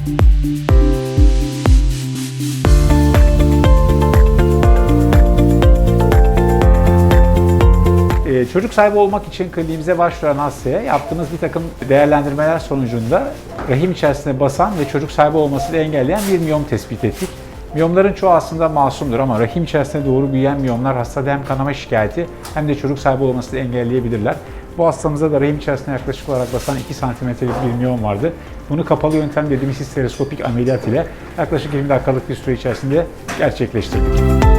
Ee, Çocuk sahibi olmak için kliniğimize başvuran hastaya yaptığımız bir takım değerlendirmeler sonucunda rahim içerisine basan ve çocuk sahibi olmasını engelleyen bir miyom tespit ettik. Miyomların çoğu aslında masumdur ama rahim içerisine doğru büyüyen miyomlar hastada hem kanama şikayeti hem de çocuk sahibi olmasını engelleyebilirler. Bu hastamızda da rahim içerisine yaklaşık olarak basan 2 santimetrelik bir miyom vardı. Bunu kapalı yöntem dediğimiz histeroskopik ameliyat ile yaklaşık 20 dakikalık bir süre içerisinde gerçekleştirdik.